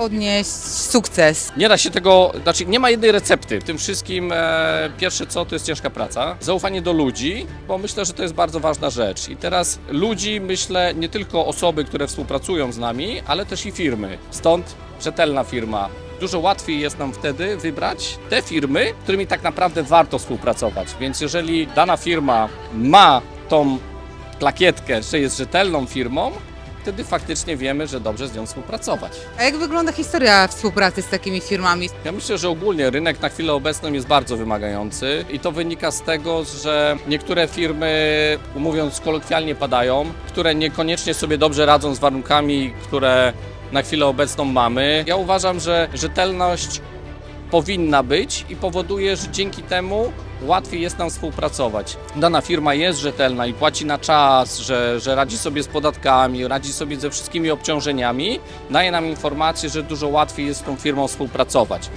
odnieść sukces? Nie da się tego, znaczy nie ma jednej recepty. W tym wszystkim e, pierwsze co to jest ciężka praca, zaufanie do ludzi, bo myślę, że to jest bardzo ważna rzecz. I teraz ludzi, myślę, nie tylko osoby, które współpracują z nami, ale też i firmy. Stąd rzetelna firma. Dużo łatwiej jest nam wtedy wybrać te firmy, z którymi tak naprawdę warto współpracować. Więc jeżeli dana firma ma tą plakietkę, że jest rzetelną firmą, wtedy faktycznie wiemy, że dobrze z nią współpracować. A jak wygląda historia współpracy z takimi firmami? Ja myślę, że ogólnie rynek na chwilę obecną jest bardzo wymagający i to wynika z tego, że niektóre firmy, mówiąc kolokwialnie, padają, które niekoniecznie sobie dobrze radzą z warunkami, które na chwilę obecną mamy. Ja uważam, że rzetelność powinna być i powoduje, że dzięki temu łatwiej jest nam współpracować. Dana firma jest rzetelna i płaci na czas, że, że radzi sobie z podatkami, radzi sobie ze wszystkimi obciążeniami, daje nam informację, że dużo łatwiej jest z tą firmą współpracować.